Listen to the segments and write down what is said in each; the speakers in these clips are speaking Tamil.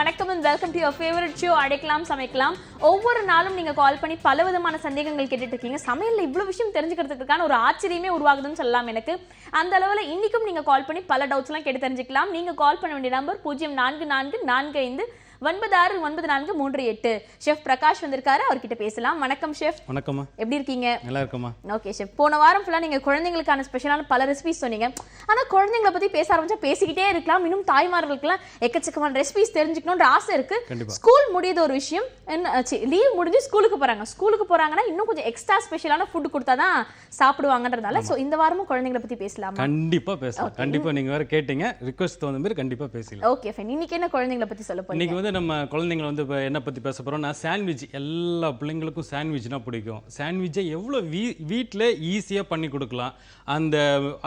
வணக்கம் and welcome to your favourite show அடைக்கலாம் சமைக்கலாம். ஒவ்வொரு நாளும் நீங்கள் கால் பண்ணி பல விதமான சந்தேகங்கள் கேட்டுட்டு இருக்கீங்க. சமையலில் இவ்வளோ விஷயம் தெரிஞ்சுக்கிறதுக்கான ஒரு ஆச்சரியமே உருவாகுதுன்னு சொல்லலாம் எனக்கு. அந்த அளவில் இன்றைக்கும் நீங்கள் கால் பண்ணி பல டவுட்ஸ்லாம் கேட்டு தெரிஞ்சுக்கலாம். நீங்கள் கால் பண்ண வேண்டிய நம்பர் பூஜ்ஜியம் நான்கு நான்கு நான்கு ஐந்து ஒன்பது ஆறு ஒன்பது நான்கு மூன்று எட்டு. ஷெஃப் பிரகாஷ் வந்திருக்காரு அவர்கிட்ட பேசலாம். வணக்கம் ஷெஃப். வணக்கம்மா. எப்படி இருக்கீங்க? நல்லா இருக்கம்மா ஓகே ஷெஃப். போன வாரம் ஃபுல்லாக நீங்கள் குழந்தைங்களுக்கான ஸ்பெஷலான பல ரெசிபிஸ் சொன்னீங்க. ஆனால் குழந்தைங்களை பற்றி பேச ஆரம்பிச்சா பேசிக்கிட்டே இருக்கலாம். இன்னும் தாய்மார்களுக்குலாம் எக்கச்சக்கமான ரெசிபிஸ் தெரிஞ்சுக்கணுன்ற ஆசை இருக்கு. ஸ்கூல் முடியுது ஒரு விஷயம். லீவ் முடிஞ்சு ஸ்கூலுக்கு போறாங்க. ஸ்கூலுக்கு போறாங்கன்னா இன்னும் கொஞ்சம் எக்ஸ்ட்ரா ஸ்பெஷலான ஃபுட் கொடுத்தா தான் சாப்பிடுவாங்கன்றதால ஸோ இந்த வாரமும் குழந்தைங்களை பற்றி பேசலாமா? கண்டிப்பா பேசலாம். கண்டிப்பா நீங்க வேற கேட்டீங்க. ரிக்வஸ்ட் தகுந்த மாதிரி கண்டிப்பா பேசலாம் ஓகே ஃபைன் இன்னைக்கு என்ன குழந்தைங்களை பற்றி சொல்ல போறீங்க? இன்னைக்கு வந்து நம்ம குழந்தைங்களை வந்து இப்போ என்ன பத்தி பேச போறோம் நான் சாண்ட்விச் எல்லா பிள்ளைங்களுக்கும் சாண்ட்விச்னா பிடிக்கும். சாண்ட்விச்சை எவ்வளோ வீ வீட்டில் ஈஸியாக பண்ணி கொடுக்கலாம். அந்த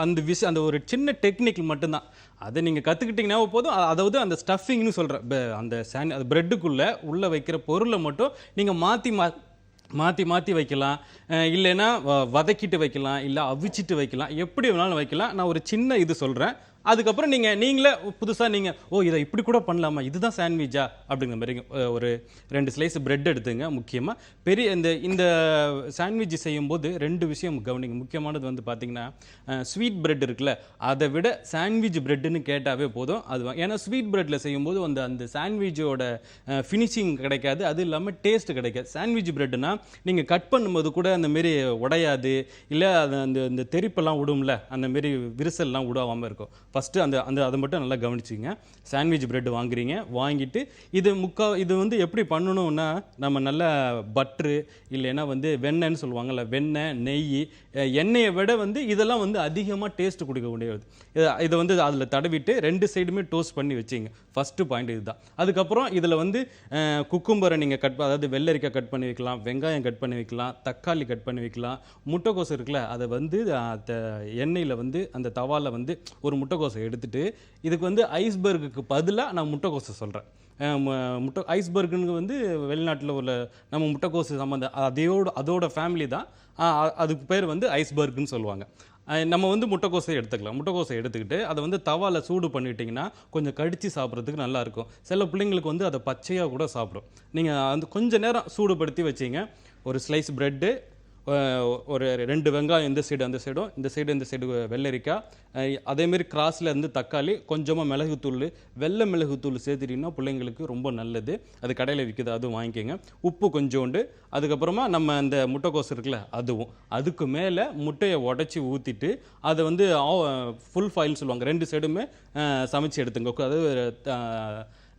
அந்த விஷயம் அந்த ஒரு சின்ன டெக்னிக் மட்டும்தான். அதை நீங்கள் கற்றுக்கிட்டிங்கன்னா போதும். அதாவது அந்த ஸ்டஃபிங்னு சொல்கிறேன் அந்த சாண்ட் அது ப்ரெட்டுக்குள்ளே உள்ளே வைக்கிற பொருளை மட்டும் நீங்கள் மாற்றி மா மாற்றி மாற்றி வைக்கலாம். இல்லைன்னா வ- வதக்கிட்டு வைக்கலாம் இல்லை அவிச்சிட்டு வைக்கலாம். எப்படி வேணாலும் வைக்கலாம். நான் ஒரு சின்ன இது சொல்கிறேன் அதுக்கப்புறம் நீங்கள் நீங்களே புதுசாக நீங்கள் ஓ இதை இப்படி கூட பண்ணலாமா? இதுதான் சாண்ட்விச்சா அப்படிங்கிற மாதிரி ஒரு ரெண்டு ஸ்லைஸ் பிரெட் எடுத்துங்க முக்கியமாக பெரிய இந்த இந்த சாண்ட்விச் செய்யும்போது ரெண்டு விஷயம் கவனிங்க. முக்கியமானது வந்து பார்த்தீங்கன்னா ஸ்வீட் பிரெட் இருக்குல்ல அதை விட சாண்ட்விச் பிரெட்டுன்னு கேட்டாவே போதும். அது ஏன்னா ஸ்வீட் பிரெட்டில் செய்யும்போது அந்த அந்த சாண்ட்விச்சோட ஃபினிஷிங் கிடைக்காது. அது இல்லாமல் டேஸ்ட் கிடைக்காது. சாண்ட்விச் பிரெட்னா நீங்கள் கட் பண்ணும்போது கூட அந்த மாரி உடையாது. இல்லை அது அந்த இந்த தெரிப்பெல்லாம் விடும்ல அந்த மாரி விரிசல்லாம் விடாமல் இருக்கும். ஃபஸ்ட்டு அந்த அந்த அதை மட்டும் நல்லா கவனிச்சிங்க. சாண்ட்விச் ப்ரெட் வாங்குறீங்க வாங்கிட்டு இது முக்கா இது வந்து எப்படி பண்ணணும்னா நம்ம நல்ல பட்ரு இல்லைன்னா வந்து வெண்ணெய்ன்னு சொல்லுவாங்கல்ல வெண்ணெய் நெய் எண்ணெயை விட வந்து இதெல்லாம் வந்து அதிகமாக டேஸ்ட் கொடுக்கக்கூடியது இதை இதை வந்து அதில் தடவிட்டு ரெண்டு சைடுமே டோஸ்ட் பண்ணி வச்சிங்க. ஃபஸ்ட்டு பாயிண்ட் இதுதான். அதுக்கப்புறம் இதில் வந்து குக்கும்பரை நீங்கள் கட் அதாவது வெள்ளரிக்காய் கட் பண்ணி வைக்கலாம் வெங்காயம் கட் பண்ணி வைக்கலாம் தக்காளி கட் பண்ணி வைக்கலாம். முட்டைக்கோசு இருக்குல்ல அதை வந்து எண்ணெயில் வந்து அந்த தவாவில் வந்து ஒரு முட்டைக்கோசை எடுத்துட்டு இதுக்கு வந்து ஐஸ்பர்குக்கு பதிலாக நான் முட்டைக்கோசை சொல்கிறேன் முட்டை ஐஸ்பர்க்குன்னு வந்து வெளிநாட்டில் உள்ள நம்ம முட்டைக்கோசு சம்மந்தம் அதையோட அதோட ஃபேமிலி தான். அதுக்கு பேர் வந்து ஐஸ்பர்க்குன்னு சொல்லுவாங்க. நம்ம வந்து முட்டைக்கோசை எடுத்துக்கலாம். முட்டைக்கோசை எடுத்துக்கிட்டு அதை வந்து தவாவில் சூடு பண்ணிட்டீங்கன்னா கொஞ்சம் கடித்து சாப்பிட்றதுக்கு நல்லாயிருக்கும் சில பிள்ளைங்களுக்கு வந்து அதை பச்சையாக கூட சாப்பிடும். நீங்கள் அந்த கொஞ்ச நேரம் சூடுபடுத்தி வச்சீங்க. ஒரு ஸ்லைஸ் ப்ரெட்டு ஒரு ரெண்டு வெங்காயம் இந்த சைடு அந்த சைடும் இந்த சைடு இந்த சைடு வெள்ளரிக்காய். அதேமாரி கிராஸில் இருந்து தக்காளி கொஞ்சமாக மிளகுத்தூள் வெள்ளை மிளகுத்தூள் சேர்த்துட்டிங்கன்னா பிள்ளைங்களுக்கு ரொம்ப நல்லது. அது கடையில் விற்கிது அதுவும் வாங்கிக்கோங்க. உப்பு கொஞ்சோண்டு அதுக்கப்புறமா நம்ம அந்த முட்டைக்கோஸ் இருக்குல்ல அதுவும். அதுக்கு மேலே முட்டையை உடச்சி ஊற்றிட்டு அதை வந்து ஃபுல் ஃபாயில் சொல்லுவாங்க. ரெண்டு சைடுமே சமைச்சு எடுத்துங்க. அதாவது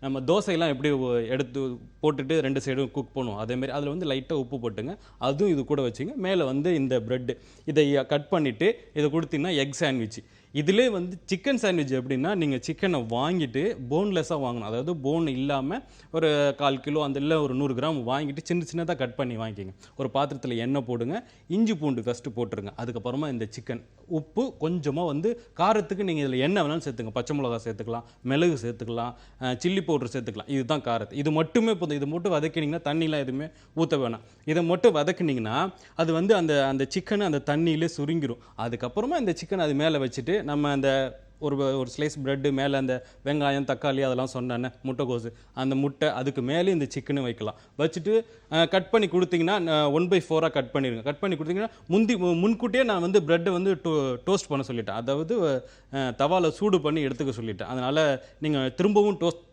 நம்ம தோசையெல்லாம் எப்படி எடுத்து போட்டுட்டு ரெண்டு சைடும் குக் பண்ணுவோம். அதேமாரி அதில் வந்து லைட்டாக உப்பு போட்டுங்க. அதுவும் இது கூட வச்சுங்க. மேலே வந்து இந்த ப்ரெட்டு இதை கட் பண்ணிவிட்டு இதை கொடுத்தீங்கன்னா எக் சாண்ட்விச் இதிலே வந்து சிக்கன் சாண்ட்விச் எப்படின்னா நீங்கள் சிக்கனை வாங்கிட்டு போன்லெஸ்ஸாக வாங்கணும். அதாவது போன் இல்லாமல் ஒரு கால் கிலோ அந்த இல்லை ஒரு நூறு கிராம் வாங்கிட்டு சின்ன சின்னதாக கட் பண்ணி வாங்கிக்கோங்க. ஒரு பாத்திரத்தில் எண்ணெய் போடுங்க இஞ்சி பூண்டு ஃபஸ்ட்டு போட்டுருங்க. அதுக்கப்புறமா இந்த சிக்கன் உப்பு கொஞ்சமாக வந்து காரத்துக்கு நீங்கள் இதில் என்ன வேணாலும் சேர்த்துங்க. பச்சை மிளகா சேர்த்துக்கலாம் மிளகு சேர்த்துக்கலாம் சில்லி பவுடர் சேர்த்துக்கலாம். இதுதான் காரத்து. இது மட்டுமே போதும். இது மட்டும் வதக்கினீங்கன்னா தண்ணிலாம் எதுவுமே ஊற்ற வேணாம். இதை மட்டும் வதக்கினீங்கன்னா அது வந்து அந்த அந்த சிக்கன் அந்த தண்ணியிலே சுருங்கிடும் அதுக்கப்புறமா இந்த சிக்கன் அது மேலே வச்சுட்டு நம்ம அந்த ஒரு ஒரு ஸ்லைஸ் ப்ரெட்டு மேலே அந்த வெங்காயம் தக்காளி அதெல்லாம் சொன்னேன்னு முட்டைக்கோசு அந்த முட்டை அதுக்கு மேலே இந்த சிக்கனு வைக்கலாம். வச்சுட்டு கட் பண்ணி கொடுத்தீங்கன்னா ஒன் பை ஃபோராக கட் பண்ணிடுங்க கட் பண்ணி கொடுத்தீங்கன்னா முந்தி முன்கூட்டியே நான் வந்து ப்ரெட்டை வந்து டோ டோஸ்ட் பண்ண சொல்லிட்டேன். அதாவது தவாவில் சூடு பண்ணி எடுத்துக்க சொல்லிட்டேன். அதனால் நீங்கள் திரும்பவும் டோஸ்ட்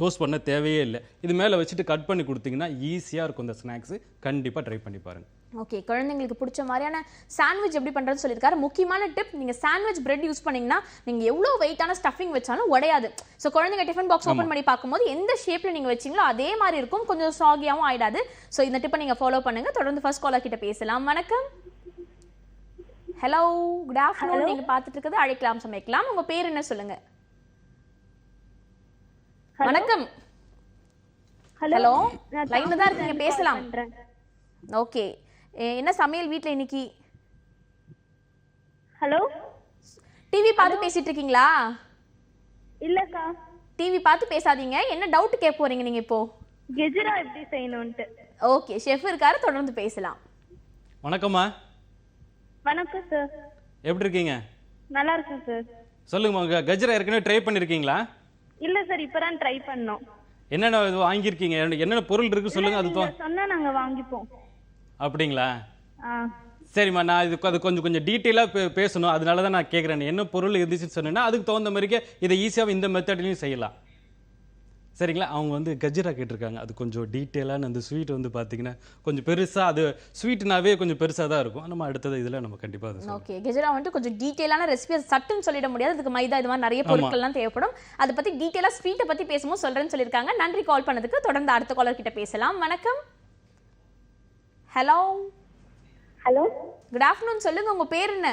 டோஸ்ட் பண்ண தேவையே இல்லை. இது மேலே வச்சுட்டு கட் பண்ணி கொடுத்தீங்கன்னா ஈஸியாக இருக்கும் இந்த ஸ்நாக்ஸு கண்டிப்பாக ட்ரை பண்ணி பாருங்கள் ஓகே குழந்தைங்களுக்கு பிடிச்ச மாதிரியான சாண்ட்விச் எப்படி பண்றதுன்னு சொல்லியிருக்காரு. முக்கியமான டிப் நீங்க சாண்ட்விச் பிரெட் யூஸ் பண்ணீங்கன்னா நீங்க எவ்வளவு வெயிட்டான ஸ்டஃபிங் வச்சாலும் உடையாது. ஸோ குழந்தைங்க டிஃபன் பாக்ஸ் ஓப்பன் பண்ணி பார்க்கும்போது எந்த ஷேப்ல நீங்க வச்சீங்களோ அதே மாதிரி இருக்கும். கொஞ்சம் சாகியாவும் ஆயிடாது. ஸோ இந்த டிப்பை நீங்க ஃபாலோ பண்ணுங்க. தொடர்ந்து ஃபர்ஸ்ட் காலர் கிட்ட பேசலாம். வணக்கம். ஹலோ குட் ஆஃப்டர்நூன் நீங்க பார்த்துட்டு இருக்கிறது அழைக்கலாம் சமைக்கலாம். உங்க பேர் என்ன சொல்லுங்க? வணக்கம். ஹலோ லைன்ல தான் இருக்கீங்க பேசலாம். ஓகே என்ன சமையல் வீட்ல இன்னைக்கு? ஹலோ? டிவி பார்த்து பேசிட்டு இருக்கீங்களா இல்லக்கா. டிவி பார்த்து பேசாதீங்க. என்ன டவுட் கேட்க போறீங்க நீங்க இப்போ? கெஜரா எப்படி செய்யணும்ட்டு ஓகே ஷெஃப் இருக்காரு தொடர்ந்து பேசலாம். வணக்கம்மா. வணக்கம் சார் எப்படி இருக்கீங்க? நல்லா இருக்கேன் சார் சொல்லுங்கம்மா க- கஜ்ரா ஏற்கனவே ட்ரை பண்ணியிருக்கீங்களா இல்ல சார் இப்பதான் ட்ரை பண்ணோம். என்னென்ன இது வாங்கியிருக்கீங்க? என்னென்ன பொருள் இருக்கு சொல்லுங்க அது சொன்னா நாங்க வாங்கிப்போம். அப்படிங்களா? சரிம்மா நான் இதுக்கு அது கொஞ்சம் கொஞ்சம் டீட்டெயிலாக பேசணும். அதனால தான் நான் கேட்குறேன் என்ன பொருள் இருந்துச்சுன்னு சொன்னேன்னா அதுக்கு தகுந்த மாதிரிக்கே இதை ஈஸியாக இந்த மெத்தட்லையும் செய்யலாம். சரிங்களா? அவங்க வந்து கஜ்ரா கேட்டிருக்காங்க. அது கொஞ்சம் டீட்டெயிலான அந்த ஸ்வீட் வந்து பார்த்தீங்கன்னா கொஞ்சம் பெருசாக அது ஸ்வீட்னாவே கொஞ்சம் பெருசாக தான் இருக்கும். நம்ம அடுத்தது இதில் நம்ம கண்டிப்பாக ஓகே. கெஜரா வந்துட்டு கொஞ்சம் டீட்டெயிலான ரெசிபி சட்டுன்னு சொல்லிட முடியாது. அதுக்கு மைதா இது மாதிரி நிறைய பொருட்கள்லாம் தேவைப்படும். அதை பத்தி டீட்டெயிலாக ஸ்வீட்டை பத்தி பேசும்போது சொல்றேன்னு சொல்லியிருக்காங்க. நன்றி கால் பண்ணதுக்கு. தொடர்ந்து அடுத்த காலர் கிட்ட பேசலாம். வணக்கம். ஹலோ ஹலோ குட் ஆஃப்டர்நூன் சொல்லுங்க உங்க பேர் என்ன?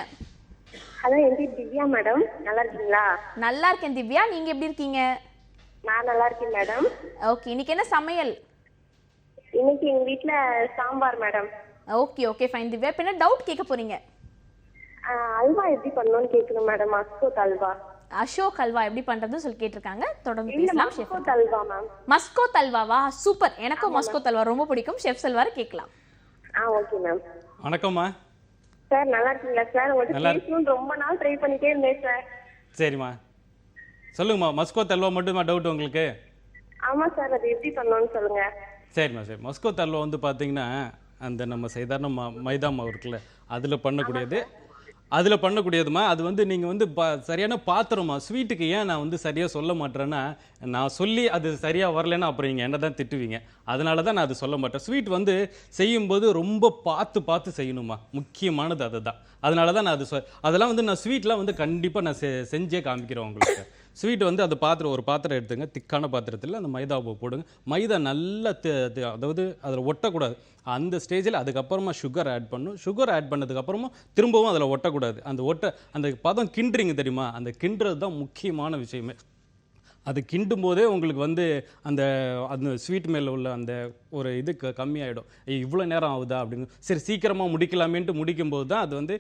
ஹலோ என் பேர் திவ்யா மேடம். நல்லா இருக்கீங்களா? நல்லா இருக்கேன் திவ்யா. நீங்க எப்படி இருக்கீங்க? நான் நல்லா இருக்கேன் மேடம். ஓகே இன்னைக்கு என்ன சமையல்? இன்னைக்கு எங்க வீட்ல sambar madam. Okay okay fine Divya. இப்போ என்ன டவுட் கேட்க போறீங்க? அல்வா எப்படி பண்ணணும்னு கேட்கணும் மேடம். மஸ்கோத் அல்வா. அசோக் அல்வா எப்படி பண்றதுன்னு சொல்லி கேட்டிருக்காங்க. தொடர்ந்து பேசலாம் ஷெஃப் மஸ்கோத் அல்வா மேம். மஸ்கோ தல்வாவா சூப்பர். எனக்கும் மஸ்கோ தல்வா ரொம்ப பிடிக்கும். ஷெஃப் செல்வாரு கேட்கலாம். ஆ ஓகே மேம். வணக்கம்மா. சார் நல்லா இருக்கீங்களா சார்? உங்கள்கிட்ட நல்லா இருக்கு. பேசணும்னு ரொம்ப நாள் ட்ரை பண்ணிட்டே இருந்தேன் சார். சரிம்மா. சொல்லுங்கம்மா மஸ்கோ தல்வா மட்டுமா டவுட் உங்களுக்கு? ஆமா சார் அது எப்படி பண்ணணும்னு சொல்லுங்க. சரிம்மா சரி. மஸ்கோ தல்வா வந்து பார்த்தீங்கன்னா அந்த நம்ம சாதாரண ம மைதா மாவு இருக்குல்ல அதில் பண்ணக்கூடியது அதில் பண்ணக்கூடியதுமா? அது வந்து நீங்கள் வந்து ப சரியான பாத்திரமா? ஸ்வீட்டுக்கு ஏன் நான் வந்து சரியாக சொல்ல மாட்டேறேன்னா நான் சொல்லி அது சரியாக வரலைன்னா அப்புறம் நீங்கள் என்ன தான் திட்டுவீங்க? அதனால தான் நான் அது சொல்ல மாட்டேன். ஸ்வீட் வந்து செய்யும்போது ரொம்ப பார்த்து பார்த்து செய்யணுமா? முக்கியமானது அதுதான். அதனால தான் நான் அது சொ அதெல்லாம் வந்து நான் ஸ்வீட்லாம் வந்து கண்டிப்பாக நான் செ செஞ்சே காமிக்கிறேன் உங்களுக்கு. ஸ்வீட் வந்து அது பாத்திரம் ஒரு பாத்திரம் எடுத்துங்க திக்கான பாத்திரத்தில் அந்த மைதாவை போடுங்க. மைதா நல்லா அதாவது அதில் ஒட்டக்கூடாது. அந்த ஸ்டேஜில் அதுக்கப்புறமா சுகர் ஆட் பண்ணும். சுகர் ஆட் பண்ணதுக்கப்புறமா திரும்பவும் அதில் ஒட்டக்கூடாது. அந்த ஒட்ட அந்த பதம் கிண்டுறீங்க தெரியுமா? அந்த கிண்டுறது தான் முக்கியமான விஷயமே. அது கிண்டும் போதே உங்களுக்கு வந்து அந்த அந்த ஸ்வீட் மேலே உள்ள அந்த ஒரு இது க- கம்மியாயிடும். இவ்வளோ நேரம் ஆகுதா அப்படின்னு. சரி சீக்கிரமாக முடிக்கலாமேன்ட்டு முடிக்கும்போது தான் அது வந்து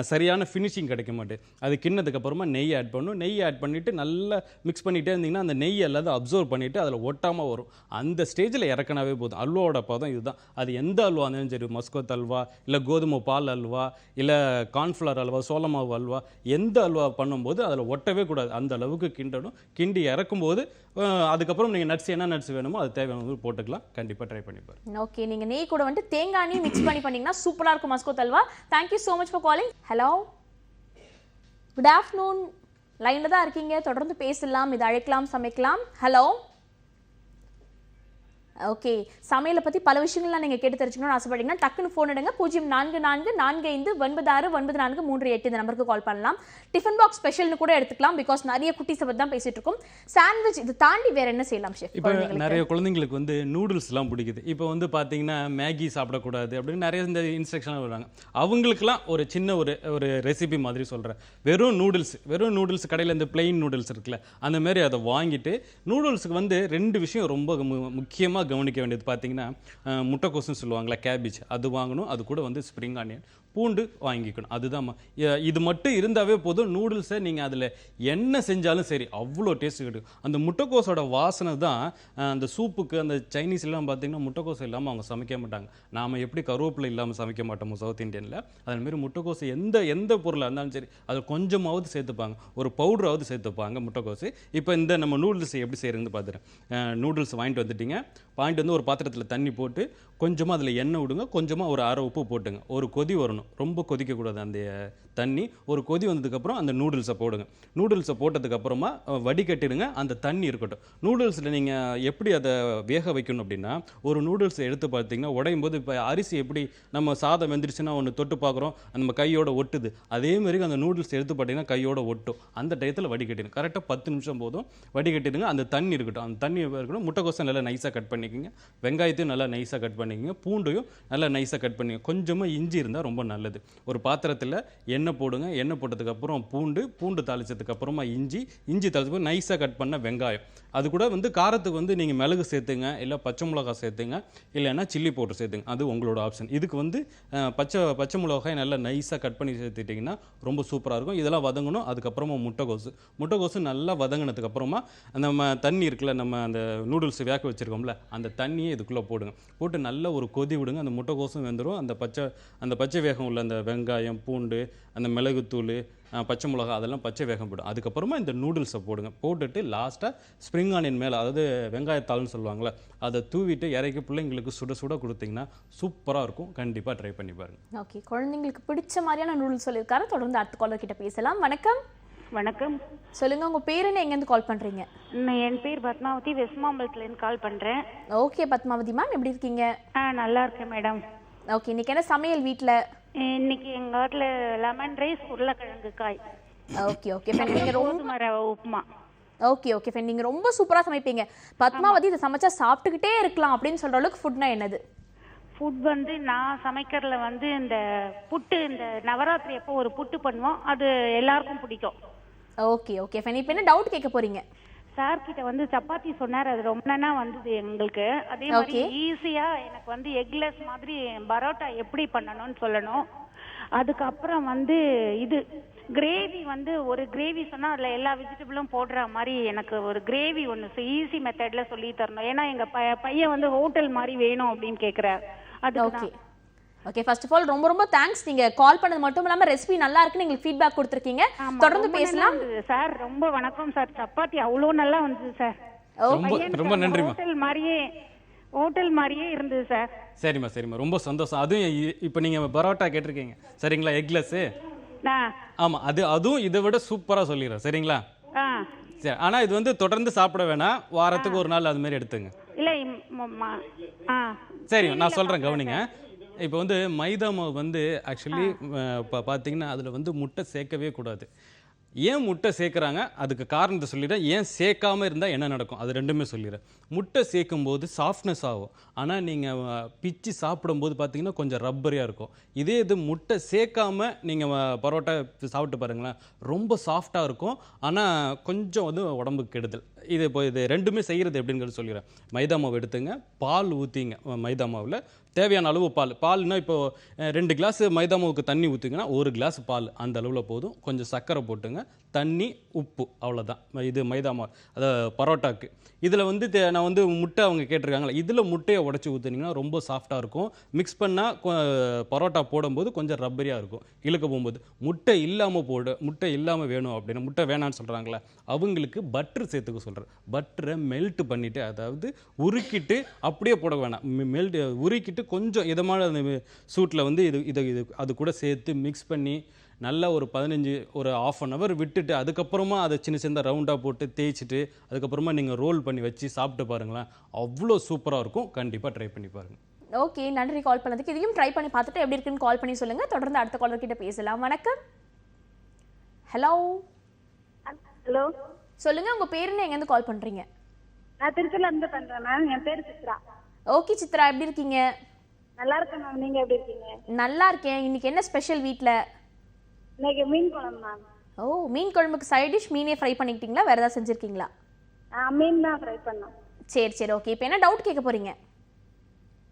சரியான ஃபினிஷிங் கிடைக்க மாட்டேது அது கிண்ணதுக்கப்புறமா நெய் ஆட் பண்ணும். நெய் ஆட் பண்ணிவிட்டு நல்லா மிக்ஸ் பண்ணிகிட்டே இருந்தீங்கன்னா அந்த நெய் எல்லாத்தையும் அப்சர்வ் பண்ணிவிட்டு அதில் ஒட்டாமல் வரும். அந்த ஸ்டேஜில் இறக்கினாவே போதும். அல்வாவோட பதம் இதுதான். அது எந்த அல்வா இருந்தாலும் சரி மஸ்கோத் அல்வா இல்லை கோதுமை பால் அல்வா இல்லை கார்ன்ஃப்ளவர் அல்வா சோளமாவு அல்வா எந்த அல்வா பண்ணும்போது அதில் ஒட்டவே கூடாது. அந்த அளவுக்கு கிண்டணும். கிண்டி இறக்கும்போது அதுக்கப்புறம் நீங்கள் நட்ஸ் என்ன நட்ஸ் வேணுமோ அது தேவையானது போட்டுக்கலாம். கண்டிப்பாக ட்ரை பண்ணி பாருங்க. ஓகே நீங்க நெய் கூட வந்துட்டு தேங்காய் எண்ணெய் மிக்ஸ் பண்ணி பண்ணீங்கன்னா சூப்பரா இருக்கும் Muscoth halwa. Thank you so much for calling hello good afternoon லைன்ல தான் இருக்கீங்க. தொடர்ந்து பேசலாம் இது அழைக்கலாம் சமைக்கலாம். ஹலோ ஓகே சமையலை பத்தி பல விஷயங்கள்லாம் நீங்க கேட்டு தெரிஞ்சுக்கணும்னு ஆசைப்பட்டீங்கன்னா டக்குன்னு ஃபோன் எடுங்க. பூஜ்ஜியம் நான்கு நான்கு நான்கு ஐந்து ஒன்பது ஆறு ஒன்பது நான்கு மூன்று எட்டு இந்த நம்பருக்கு கால் பண்ணலாம். டிஃபன் பாக்ஸ் ஸ்பெஷல்னு கூட எடுத்துக்கலாம். பிகாஸ் நிறைய குட்டீஸை பற்றி தான் பேசிட்டு இருக்கோம். சாண்ட்விச் இது தாண்டி வேற என்ன செய்யலாம் ஷெஃப் இப்போ நிறைய குழந்தைங்களுக்கு வந்து நூடுல்ஸ்லாம் பிடிக்குது. இப்போ வந்து பார்த்தீங்கன்னா மேகி சாப்பிடக்கூடாது அப்படின்னு நிறைய இந்த இன்ஸ்ட்ரக்ஷன் வராங்க அவங்களுக்குலாம் ஒரு சின்ன ஒரு ஒரு ரெசிபி மாதிரி சொல்கிறேன் வெறும் நூடுல்ஸ் வெறும் நூடுல்ஸ் கடையில் இந்த பிளெயின் நூடுல்ஸ் இருக்குல்ல அந்த மாதிரி அதை வாங்கிட்டு நூடுல்ஸுக்கு வந்து ரெண்டு விஷயம் ரொம்ப முக்கியமாக கவனிக்க வேண்டியது பார்த்தீங்கன்னா முட்டைக்கோசுன்னு சொல்லுவாங்களா கேபேஜ் அது வாங்கணும் அது கூட வந்து ஸ்ப்ரிங் ஆனியன் பூண்டு வாங்கிக்கணும். அதுதான் இது மட்டும் இருந்தாவே போதும். நூடுல்ஸை நீங்கள் அதில் என்ன செஞ்சாலும் சரி அவ்வளோ டேஸ்ட் கிடைக்கும் அந்த முட்டைக்கோஸோட வாசனை தான் அந்த சூப்புக்கு அந்த சைனீஸ்லாம் பார்த்தீங்கன்னா முட்டைக்கோஸ் இல்லாமல் அவங்க சமைக்க மாட்டாங்க. நாம் எப்படி கருவேப்பிலை இல்லாமல் சமைக்க மாட்டோமோ சவுத் இந்தியனில் அதேமாரி முட்டைக்கோஸ் எந்த எந்த பொருளாக இருந்தாலும் சரி அது கொஞ்சமாவது சேர்த்துப்பாங்க. ஒரு பவுடராவது சேர்த்துப்பாங்க முட்டைக்கோஸ் இப்போ இந்த நம்ம நூடுல்ஸ் எப்படி செய்கிறதுன்னு பார்த்துறேன் நூடுல்ஸ் வாங்கிட்டு வந்துட்டீங்க. வாங்கிட்டு வந்து ஒரு பாத்திரத்தில் தண்ணி போட்டு கொஞ்சமாக அதில் எண்ணெய் விடுங்க. கொஞ்சமாக ஒரு அரை உப்பு போட்டுங்க. ஒரு கொதி வரணும். ரொம்ப கொதிக்கக்கூடாது அந்த தண்ணி ஒரு கொதி வந்ததுக்கப்புறம் அந்த நூடுல்ஸை போடுங்க. நூடுல்ஸை போட்டதுக்கப்புறமா வடிகட்டிடுங்க அந்த தண்ணி இருக்கட்டும். நூடுல்ஸில் நீங்கள் எப்படி அதை வேக வைக்கணும் அப்படின்னா ஒரு நூடுல்ஸை எடுத்து பார்த்தீங்கன்னா உடையும் போது இப்போ அரிசி எப்படி நம்ம சாதம் வெந்துருச்சுன்னா ஒன்று தொட்டு பார்க்குறோம் நம்ம கையோட ஒட்டுது. அதே மாதிரி அந்த நூடுல்ஸ் எடுத்து பார்த்தீங்கன்னா கையோட ஒட்டும். அந்த டயத்தில் வடிகட்டிடுங்க. கரெக்டாக பத்து நிமிஷம் போதும். வடிகட்டிடுங்க. அந்த தண்ணி இருக்கட்டும். அந்த தண்ணி இருக்கணும் முட்டைக்கோசை நல்லா நைஸாக கட் பண்ணிக்கோங்க. வெங்காயத்தையும் நல்லா நைஸாக கட் பண்ணிக்கோங்க. பூண்டையும் நல்லா நைஸாக கட் பண்ணிக்கோங்க. கொஞ்சமாக இஞ்சி இருந்தால் ரொம்ப நல்லது. ஒரு பாத்திரத்தில் எண்ணெய் எண்ணெய் போடுங்க. எண்ணெய் போட்டதுக்கப்புறம் பூண்டு பூண்டு தாளித்ததுக்கப்புறமா இஞ்சி இஞ்சி தாளிச்சதுக்கு நைஸாக கட் பண்ண வெங்காயம். அது கூட வந்து காரத்துக்கு வந்து நீங்கள் மிளகு சேர்த்துங்க இல்லை பச்சை மிளகாய் சேர்த்துங்க இல்லைன்னா சில்லி பவுடர் சேர்த்துங்க. அது உங்களோட ஆப்ஷன் இதுக்கு வந்து பச்சை பச்சை மிளகாய் நல்லா நைஸாக கட் பண்ணி சேர்த்துட்டிங்கன்னா ரொம்ப சூப்பராக இருக்கும். இதெல்லாம் வதங்கணும். அதுக்கப்புறமா முட்டைக்கோசு முட்டைகோசு நல்லா வதங்கினதுக்கப்புறமா நம்ம தண்ணி இருக்குல்ல நம்ம அந்த நூடுல்ஸ் வேக வச்சுருக்கோம்ல அந்த தண்ணியை இதுக்குள்ளே போடுங்க. போட்டு நல்ல ஒரு கொதி விடுங்க. அந்த முட்டைக்கோசும் வெந்துடும் அந்த பச்சை அந்த பச்சை வேகம் உள்ள அந்த வெங்காயம் பூண்டு அந்த மிளகுத்தூள் பச்சை மிளகா அதெல்லாம் பச்சை வேகம் போடும். அதுக்கப்புறமா இந்த நூடுல்ஸை போடுங்க. போட்டுட்டு லாஸ்ட்டாக ஸ்ப்ரிங் ஆனியன் மேலே அதாவது வெங்காயத்தாள்னு சொல்லுவாங்கள்ல அதை தூவிட்டு இறக்கி பிள்ளைங்களுக்கு சுட சுட கொடுத்தீங்கன்னா சூப்பராக இருக்கும். கண்டிப்பாக ட்ரை பண்ணி பாருங்க. ஓகே குழந்தைங்களுக்கு பிடிச்ச மாதிரியான நூடுல்ஸ் சொல்லியிருக்காரு. தொடர்ந்து அடுத்த காலர் கிட்ட பேசலாம். வணக்கம். வணக்கம். சொல்லுங்க உங்க பேர் என்ன? எங்கேருந்து கால் பண்றீங்க? நான் என் பேர் பத்மாவதி. வெஸ்ட் மாம்பலத்துலேருந்து கால் பண்ணுறேன் ஓகே பத்மாவதி மேம் எப்படி இருக்கீங்க? ஆ நல்லா இருக்கேன் மேடம். ஓகே இன்னைக்கு என்ன சமையல் வீட்ல? இன்னைக்கு எங்கள் வீட்டில் லெமன் ரைஸ் உருளைக்கிழங்கு காய். ஓகே ஓகே ஃப்ரெண்ட் நீங்க ரொம்ப ரவை உப்புமா. ஓகே ஓகே ஃப்ரெண்ட் நீங்க ரொம்ப சூப்பரா சமைப்பீங்க. பத்மாவதி இதை சமைச்சா சாப்பிட்டுக்கிட்டே இருக்கலாம் அப்படின்னு சொல்ற அளவுக்கு ஃபுட்னா என்னது? ஃபுட் வந்து நான் சமைக்கிறதுல வந்து இந்த புட்டு இந்த நவராத்திரி அப்போ ஒரு புட்டு பண்ணுவோம். அது எல்லாருக்கும் பிடிக்கும். ஓகே ஓகே ஃப்ரெண்ட் இப்போ என்ன டவுட் கேட்க போறீங்க? சார் கிட்ட வந்து சப்பாத்தி சொன்னார். அது ரொம்ப நாளா வந்தது எங்களுக்கு. அதே மாதிரி. ஈஸியா எனக்கு வந்து எக்லெஸ் மாதிரி பரோட்டா எப்படி பண்ணணும்னு சொல்லணும். அதுக்கப்புறம் வந்து இது கிரேவி வந்து ஒரு கிரேவி சொன்னா அதுல எல்லா வெஜிடபிளும் போடுற மாதிரி எனக்கு ஒரு கிரேவி ஒன்று ஈஸி மெத்தட்ல சொல்லி தரணும். ஏன்னா எங்க பையன் வந்து ஹோட்டல் மாதிரி வேணும் அப்படின்னு கேக்குறாரு. அதுக்கு ஓகே ஃபர்ஸ்ட் ஆஃப் ஆல் ரொம்ப ரொம்ப தேங்க்ஸ் நீங்க கால் பண்ணது மட்டும் இல்லாம ரெசிபி நல்லா இருக்குன்னு எங்களுக்கு ஃபீட்பேக் கொடுத்துருக்கீங்க. ஆமா, தொடர்ந்து பேசலாம். சார் ரொம்ப வணக்கம் சார் சப்பாத்தி அவ்வளோ நல்லா வந்தது சார் ரொம்ப ரொம்ப நன்றிம்மா. ஹோட்டல் மாதிரியே ஹோட்டல் மாதிரியே இருந்தது சார் சரிம்மா சரிம்மா. ரொம்ப சந்தோஷம். அதுவும் இப்போ நீங்கள் பரோட்டா கேட்டிருக்கீங்க. சரிங்களா? எக்லெஸ்ஸு? ஆ. ஆமாம் அது அதுவும் இதை விட சூப்பராக சொல்லிடுறேன். சரிங்களா? சரி ஆனால் இது வந்து தொடர்ந்து சாப்பிட வேணாம். வாரத்துக்கு ஒரு நாள் அது மாதிரி எடுத்துங்க. இல்லை சரிங்க நான் சொல்கிறேன் கவனிங்க. இப்போ வந்து மைதா மாவு வந்து ஆக்சுவலி இப்போ பார்த்தீங்கன்னா அதில் வந்து முட்டை சேர்க்கவே கூடாது. ஏன் முட்டை சேர்க்குறாங்க? அதுக்கு காரணத்தை சொல்லிடுறேன். ஏன் சேர்க்காம இருந்தால் என்ன நடக்கும்? அது ரெண்டுமே சொல்லிடுறேன். முட்டை சேர்க்கும் போது சாஃப்ட்னஸ் ஆகும் ஆனால் நீங்கள் பிச்சு சாப்பிடும்போது பார்த்தீங்கன்னா கொஞ்சம் ரப்பரியாக இருக்கும். இதே இது முட்டை சேர்க்காம நீங்கள் பரோட்டா சாப்பிட்டு பாருங்களேன். ரொம்ப சாஃப்டாக இருக்கும். ஆனால் கொஞ்சம் வந்து உடம்புக்கு கெடுதல். இது இப்போ இது ரெண்டுமே செய்கிறது எப்படிங்கிறது சொல்லிடுறேன். மைதா மாவு எடுத்துங்க. பால் ஊற்றிங்க மைதா மாவில். தேவையான அளவு பால். பால்னால் இப்போ ரெண்டு கிளாஸ் மைதா மாவுக்கு தண்ணி ஊற்றிங்கன்னா ஒரு கிளாஸ் பால். அந்த அளவில் போதும். கொஞ்சம் சர்க்கரை போட்டுங்க. தண்ணி உப்பு அவ்வளோதான் இது மைதா மாவு. அதாவது பரோட்டாக்கு. இதில் வந்து தே- நான் வந்து முட்டை அவங்க கேட்டிருக்காங்களே இதில் முட்டையை உடச்சி ஊற்றுனீங்கன்னா ரொம்ப சாஃப்டாக இருக்கும். மிக்ஸ் பண்ணால் பரோட்டா போடும்போது கொஞ்சம் ரப்பரியாக இருக்கும். இழுக்க போகும்போது. முட்டை இல்லாமல் போடு முட்டை இல்லாமல் வேணும் அப்படின்னா முட்டை வேணான்னு சொல்கிறாங்களே அவங்களுக்கு பட்ரு சேர்த்துக்க சொல்கிறேன் பட்டரை மெல்ட் பண்ணிவிட்டு அதாவது உருக்கிட்டு அப்படியே போட வேணாம். மெல்ட் உருக்கிட்டு கொஞ்சம் இதமான அந்த சூட்டில் வந்து இது இதை இது அது கூட சேர்த்து மிக்ஸ் பண்ணி நல்லா ஒரு பதினஞ்சு ஒரு ஆஃப் அன் ஹவர் விட்டுட்டு அதுக்கப்புறமா அதை சின்ன சின்ன ரவுண்டாக போட்டு தேய்ச்சிட்டு அதுக்கப்புறமா நீங்கள் ரோல் பண்ணி வச்சு சாப்பிட்டு பாருங்களேன். அவ்வளோ சூப்பராக இருக்கும். கண்டிப்பாக ட்ரை பண்ணி பாருங்கள் ஓகே நன்றி கால் பண்ணதுக்கு. இதையும் ட்ரை பண்ணி பார்த்துட்டு எப்படி இருக்குன்னு கால் பண்ணி சொல்லுங்க. தொடர்ந்து அடுத்த காலர் கிட்ட பேசலாம். வணக்கம். ஹலோ ஹலோ சொல்லுங்க உங்க பேர் என்ன? எங்கேருந்து கால் பண்றீங்க? நான் திருச்சில இருந்து பண்றேன் மேம் என் பேர் சித்ரா. ஓகே சித்ரா எப்படி இருக்கீங்க? நல்லா இருக்கேன் மேம். நீங்க எப்படி இருக்கீங்க? நல்லா இருக்கேன். இன்னைக்கு என்ன ஸ்பெஷல் வீட்ல? இன்னைக்கு மீன் குழம்பு மேம். ஓ மீன் குழம்புக்கு சைட் டிஷ் மீனே ஃப்ரை பண்ணிக்கிட்டீங்களா? வேற ஏதாவது செஞ்சிருக்கீங்களா? ஆ, மீன் தான் ஃப்ரை பண்ணோம். சரி சரி ஓகே இப்போ என்ன டவுட் கேட்க போறீங்க?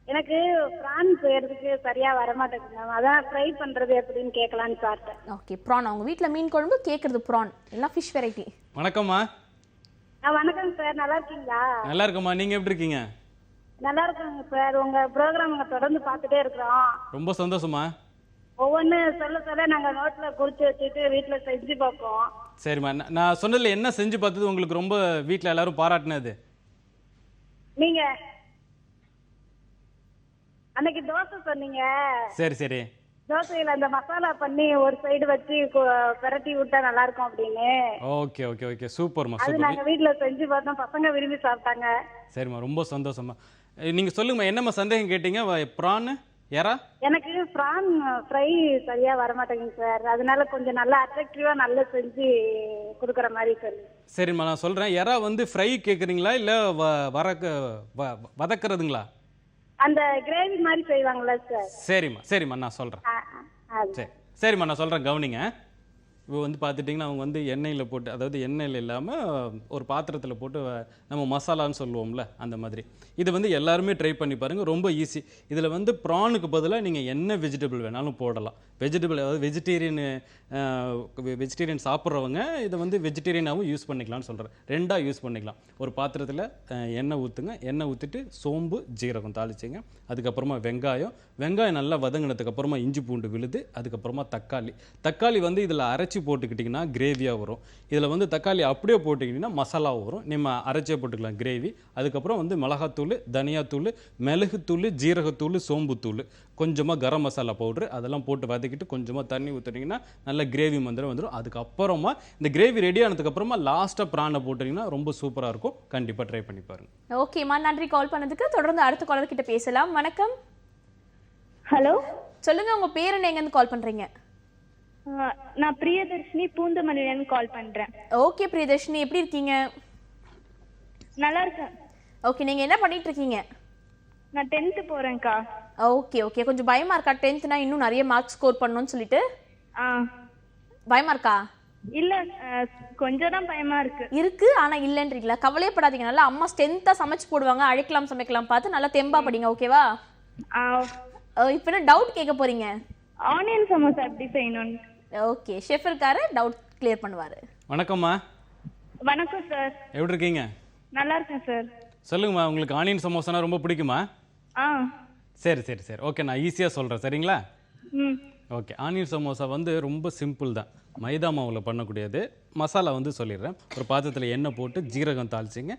எனக்கு பிரான் செய்யறதுக்கு சரியா வர மாட்டேங்குது மேம். அதான் ஃப்ரை பண்றது எப்படின்னு கேட்கலான்னு பார்த்தேன். ஓகே ப்ரான் அவங்க வீட்ல மீன் குழம்பு கேட்குறது ப்ரான் எல்லாம் ஃபிஷ் வெரைட்டி வணக்கம்மா. ஆ வணக்கம் சார். நல்லா இருக்கீங்களா? நல்லா இருக்கம்மா. நீங்கள் எப்படி இருக்கீங்க? நல்லா இருக்கோங்க சார். உங்க ப்ரோக்ராம் தொடர்ந்து பார்த்துட்டே இருக்கிறோம். ரொம்ப சந்தோஷமா? ஒவ்வொன்று சொல்ல சொல்ல நாங்க நோட்ல குறிச்சு வச்சுட்டு வீட்ல செஞ்சு பார்ப்போம். சரிம்மா. நான் நான் சொன்னதில் என்ன செஞ்சு பார்த்தது உங்களுக்கு ரொம்ப வீட்டில் எல்லாரும் பாராட்டினது? நீங்க. அன்னைக்கு தோசை சொன்னீங்க. சரி சரி. தோசையில அந்த மசாலா பண்ணி ஒரு சைடு வச்சு கு- பிரட்டி விட்டா நல்லா இருக்கும் அப்படின்னு. Okay okay okay. சூப்பர்மா அது சூப்பர். நாங்க வீட்ல செஞ்சு பார்த்தோம். பசங்க விரும்பி சாப்பிட்டாங்க. சரிம்மா ரொம்ப சந்தோஷமா நீங்கள் சொல்லுங்கம்மா என்னம்மா சந்தேகம் கேட்டீங்க? ப்ரான் யாரா எனக்கு பிரான் ஃப்ரை சரியா வர மாட்டேங்குது சார். அதனால கொஞ்சம் நல்லா அட்ராக்டிவா நல்லா செஞ்சு கொடுக்குற மாதிரி சொல்லு. சரிம்மா நான் சொல்கிறேன் எறா வந்து ஃப்ரை கேட்குறீங்களா இல்லை வரக்க வதக்குறதுங்களா? அந்த கிரேவி மாதிரி செய்வாங்கல்ல சார். சரிம்மா சரிம்மா நான் அது சரி சரிம்மா நான் சொல்கிறேன் கவனிங்க. இப்போ வந்து பார்த்துட்டிங்கன்னா அவங்க வந்து எண்ணெயில் போட்டு அதாவது எண்ணெயில் இல்லாமல் ஒரு பாத்திரத்தில் போட்டு நம்ம மசாலான்னு சொல்லுவோம்ல அந்த மாதிரி. இது வந்து எல்லாருமே ட்ரை பண்ணி பாருங்கள் ரொம்ப ஈஸி இதில் வந்து ப்ரானுக்கு பதிலாக நீங்கள் என்ன வெஜிடபிள் வேணாலும் போடலாம். வெஜிடபிள் அதாவது வெஜிடேரியனு வெஜிடேரியன் சாப்பிட்றவங்க இதை வந்து வெஜிடேரியனாகவும் யூஸ் பண்ணிக்கலாம்னு சொல்கிறேன் ரெண்டாக யூஸ் பண்ணிக்கலாம். ஒரு பாத்திரத்தில் எண்ணெய் ஊற்றுங்க எண்ணெய் ஊற்றிட்டு சோம்பு ஜீரகம் தாளிச்சிங்க. அதுக்கப்புறமா வெங்காயம். வெங்காயம் நல்லா வதங்கினதுக்கப்புறமா இஞ்சி பூண்டு விழுது அதுக்கப்புறமா தக்காளி. தக்காளி வந்து இதில் அரைச்சி போட்டுக்கிட்டிங்கன்னா கிரேவியாக வரும். இதில் வந்து தக்காளி அப்படியே போட்டுக்கிட்டிங்கன்னா மசாலா வரும். நம்ம அரைச்சே போட்டுக்கலாம் கிரேவி அதுக்கப்புறம் வந்து மிளகாத்தூள் தனியாத்தூள் மிளகுத்தூள் ஜீரகத்தூள் சோம்புத்தூள். கொஞ்சமாக கரம் மசாலா பவுட்ரு அதெல்லாம் போட்டு வதக்கிட்டு கொஞ்சமாக தண்ணி ஊற்றுனீங்கன்னா நல்ல கிரேவி மந்திரம் வந்துடும் அதுக்கப்புறமா இந்த கிரேவி ரெடி ஆனதுக்கப்புறமா லாஸ்ட்டாக ப்ரானை போட்டிங்கன்னா ரொம்ப சூப்பராக இருக்கும். கண்டிப்பாக ட்ரை பண்ணி பாருங்க. ஓகேம்மா நன்றி. கால் பண்ணதுக்கு தொடர்ந்து அடுத்த காலர் கிட்ட பேசலாம். வணக்கம். ஹலோ சொல்லுங்க உங்க பேர் என்ன? எங்கேருந்து கால் பண்றீங்க? நான் பிரியதர்ஷினி பூந்தமல்லியிலேருந்து கால் பண்றேன். ஓகே பிரியதர்ஷினி எப்படி இருக்கீங்க? நல்லா இருக்கேன். ஓகே நீங்க என்ன பண்ணிட்டு இருக்கீங்க? நான் டென்த்து போறேன்க்கா. ஓகே ஓகே கொஞ்சம் பயமா இருக்கா? டென்த்னா இன்னும் நிறைய மார்க் ஸ்கோர் பண்ணணும்னு சொல்லிட்டு? ஆ. பயமா இருக்கா? இல்ல கொஞ்சம் தான் பயமா இருக்கு. இருக்கு ஆனா இல்லன்றீங்களா? கவலையப்படாதீங்க. நல்லா அம்மா ஸ்ட்ரென்த்தா சமைச்சு போடுவாங்க. அழைக்கலாம் சமைக்கலாம் பார்த்து நல்லா தெம்பா படிங்க ஓகேவா இப்போ என்ன டவுட் கேட்க போறீங்க? ஆனியன் சமோசா எப்படி செய்யணும் ஓகே ஷெஃப் இருக்காரு டவுட் கிளியர் பண்ணுவாரு. வணக்கம்மா. வணக்கம் சார் எப்படி இருக்கீங்க? நல்லா இருக்கேன் சார் சொல்லுங்கம்மா உங்களுக்கு ஆனியன் சமோசானா ரொம்ப பிடிக்குமா? ஆ. சரி சரி சரி. ஓகே நான் ஈஸியாக சொல்கிறேன் சரிங்களா? ம். ஓகே ஆனியன் சமோசா வந்து ரொம்ப சிம்பிள் தான். மைதா மாவில் பண்ணக்கூடியது. மசாலா வந்து சொல்லிடுறேன். ஒரு பாத்திரத்தில் எண்ணெய் போட்டு ஜீரகம் தாளிச்சிங்க.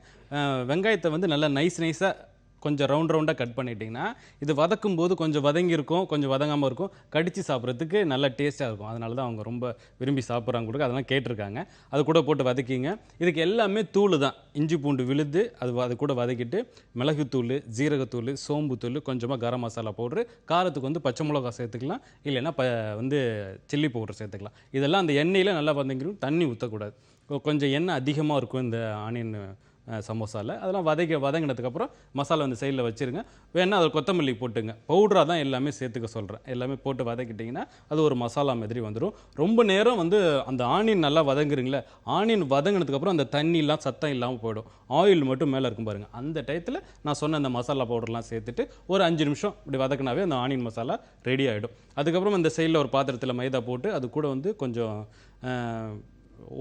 வெங்காயத்தை வந்து நல்லா நைஸ் நைஸாக கொஞ்சம் ரவுண்ட் ரவுண்டாக கட் பண்ணிட்டீங்கன்னா இது வதக்கும் போது கொஞ்சம் வதங்கி இருக்கும் கொஞ்சம் வதங்காமல் இருக்கும். கடித்து சாப்பிட்றதுக்கு நல்லா டேஸ்ட்டாக இருக்கும். அதனால தான் அவங்க ரொம்ப விரும்பி சாப்பிட்றாங்க கொடுக்க அதெல்லாம் கேட்டிருக்காங்க. அது கூட போட்டு வதக்கிங்க. இதுக்கு எல்லாமே தூள் தான். இஞ்சி பூண்டு விழுது அது அது கூட வதக்கிட்டு மிளகுத்தூள் ஜீரகத்தூள் சோம்புத்தூள் கொஞ்சமாக கரம் மசாலா பவுட்ரு காரத்துக்கு வந்து பச்சை மிளகா சேர்த்துக்கலாம். இல்லைன்னா ப வந்து சில்லி பவுடர் சேர்த்துக்கலாம். இதெல்லாம் அந்த எண்ணெயில் நல்லா வதங்கிடும். தண்ணி ஊற்றக்கூடாது கொஞ்சம் எண்ணெய் அதிகமாக இருக்கும் இந்த ஆனியன் சமோசாவில் அதெல்லாம் வதக்கி வதங்கினதுக்கப்புறம் மசாலா வந்து சைடில் வச்சுருங்க. வேணால் அதில் கொத்தமல்லி போட்டுங்க. பவுடராக தான் எல்லாமே சேர்த்துக்க சொல்கிறேன் எல்லாமே போட்டு வதக்கிட்டிங்கன்னா அது ஒரு மசாலா மாதிரி வந்துடும் ரொம்ப நேரம் வந்து அந்த ஆனியன் நல்லா வதங்குறீங்களே ஆனியன் வதங்கினதுக்கப்புறம் அந்த தண்ணிலாம் சத்தம் இல்லாமல் போயிடும். ஆயில் மட்டும் மேலே இருக்கும் பாருங்கள் அந்த டயத்தில் நான் சொன்ன அந்த மசாலா பவுடர்லாம் சேர்த்துட்டு ஒரு அஞ்சு நிமிஷம் இப்படி வதக்கினாவே அந்த ஆனியன் மசாலா ரெடி ஆகிடும் அதுக்கப்புறம் அந்த சைடில் ஒரு பாத்திரத்தில் மைதா போட்டு அது கூட வந்து கொஞ்சம்